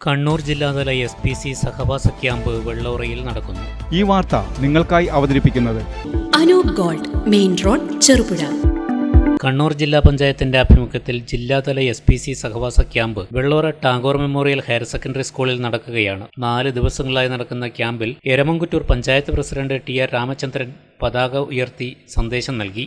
കണ്ണൂർ ജില്ലാതല S P C സഹവാസ camp വെള്ളോറയിൽ നടക്കുന്നു. ഈ വാർത്ത നിങ്ങൾക്കായി അവതരിപ്പിക്കുന്നത് Anoop gold main road Cherupuzha. Kannur ജില്ലാ പഞ്ചായത്തിന്റെ ആഭിമുഖ്യത്തിൽ ജില്ലാതല S P C സഹവാസ camp Vellora Tagore memorial higher secondary സ്കൂളിൽ നടക്കുകയാണ്. നാല് ദിവസങ്ങളായി നടക്കുന്ന ക്യാമ്പിൽ Eramamkuttur panchayat president T R Ramachandran പതാക ഉയർത്തി സന്ദേശം നൽകി.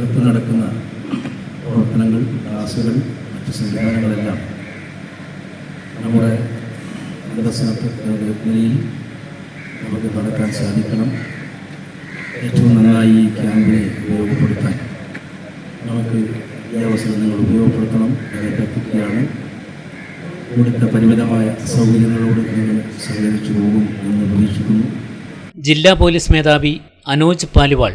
അതിനകത്ത് നടക്കുന്ന പ്രവർത്തനങ്ങൾ ക്ലാസുകൾ മറ്റ് സംവിധാനങ്ങളെല്ലാം നമ്മുടെ നിലയിൽ നമുക്ക് നടക്കാൻ സാധിക്കണം. ഏറ്റവും നന്നായി ഈ ക്യാമ്പിനെ ഉപയോഗപ്പെടുത്താൻ നമുക്ക് ഈ അവസരം നിങ്ങൾ ഉപയോഗപ്പെടുത്തണം. ഞാൻ അഭ്യർത്ഥിക്കുകയാണ് ഇവിടുത്തെ പരിമിതമായ സൗകര്യങ്ങളോട് നിങ്ങൾ സഹകരിച്ചു പോകും എന്ന് പ്രതീക്ഷിക്കുന്നു. ജില്ലാ പോലീസ് മേധാവി അനോജ് പാലിവാൾ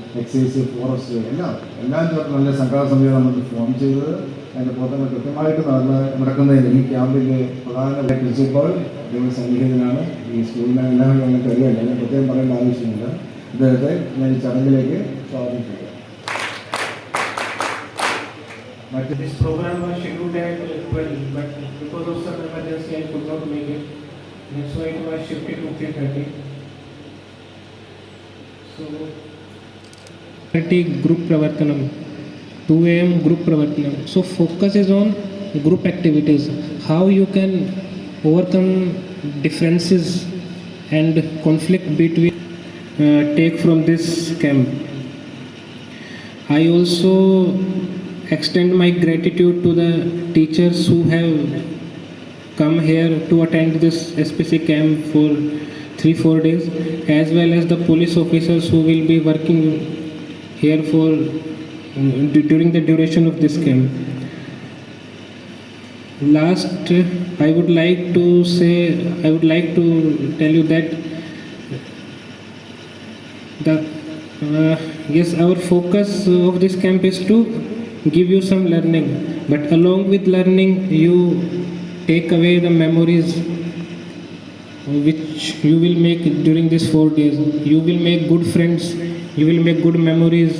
എക്സൈസ് ഫോറസ്റ്റ് എല്ലാം എല്ലാം ചേർത്ത് നല്ല സംഘാടന സമിതി നമ്മൾ ഫോം ചെയ്തത്. അതിന്റെ പ്രവർത്തനങ്ങൾ കൃത്യമായിട്ട് നടന്ന് നടക്കുന്നതിന് ഈ ക്യാമ്പിന്റെ പ്രധാന പ്രിൻസിപ്പൾ ദൈവ സന്നിഹിതനാണ്. ഈ സ്കൂളിനെ എല്ലാം ഞങ്ങൾക്ക് അറിയാം. ഞാൻ പ്രത്യേകം പറയേണ്ട ആവശ്യമില്ല. ഇദ്ദേഹത്തെ ഞാൻ ഈ ചടങ്ങിലേക്ക് സ്വാഗതം ചെയ്യാം But This program was scheduled at 12, but because of some emergency, I could not make it. That's why it was shifted to 3:30. So, 30 group pravartanam, 2 a.m. group pravartanam. So focus is on group activities. How you can overcome differences and conflict between uh, take from this camp. I also extend my gratitude to the teachers who have come here to attend this SPC camp for three four days, as well as the police officers who will be working here for during the duration of this camp. Last, I would like to say, I would like to tell you that the uh, yes our focus of this camp is to give you some learning but along with learning you take away the memories which you will make during these four days you will make good friends you will make good memories.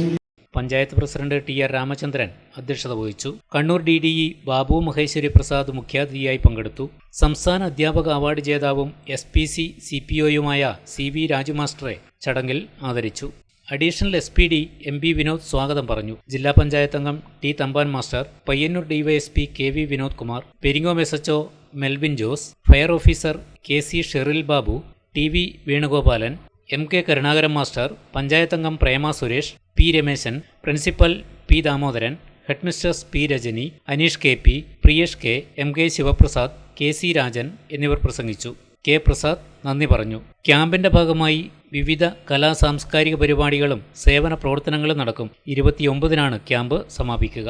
Panchayat president T R Ramachandran അധ്യക്ഷത വഹിച്ചു. Kannur D D E Babu Maheshwari Prasad മുഖ്യാതിഥിയായി പങ്കെടുത്തു. സംസ്ഥാന അധ്യാപക award ജേതാവും S P C C P ഒയുമായ C V രാജുമാസ്റ്ററെ ചടങ്ങിൽ ആദരിച്ചു. Additional S P D M B Vinod സ്വാഗതം പറഞ്ഞു. ജില്ലാ പഞ്ചായത്ത് അംഗം T Thampan master Payyanur DYSP K V Vinod Kumar Peringome S H Melvin Jose fire officer K C Sheril Babu T V Venugopalan M K Karunakaran master പഞ്ചായത്തംഗം Prema Suresh P Rameshan principal P Damodaran headmistress P Rajani Aneesh K P Priyesh K M K Sivaprasad K C Rajan എന്നിവർ പ്രസംഗിച്ചു. K Prasad നന്ദി പറഞ്ഞു. ക്യാമ്പിന്റെ ഭാഗമായി വിവിധ കലാ സാംസ്കാരിക പരിപാടികളും സേവന പ്രവർത്തനങ്ങളും നടക്കും. ഇരുപത്തിയൊമ്പതിനാണ് ക്യാമ്പ് സമാപിക്കുക.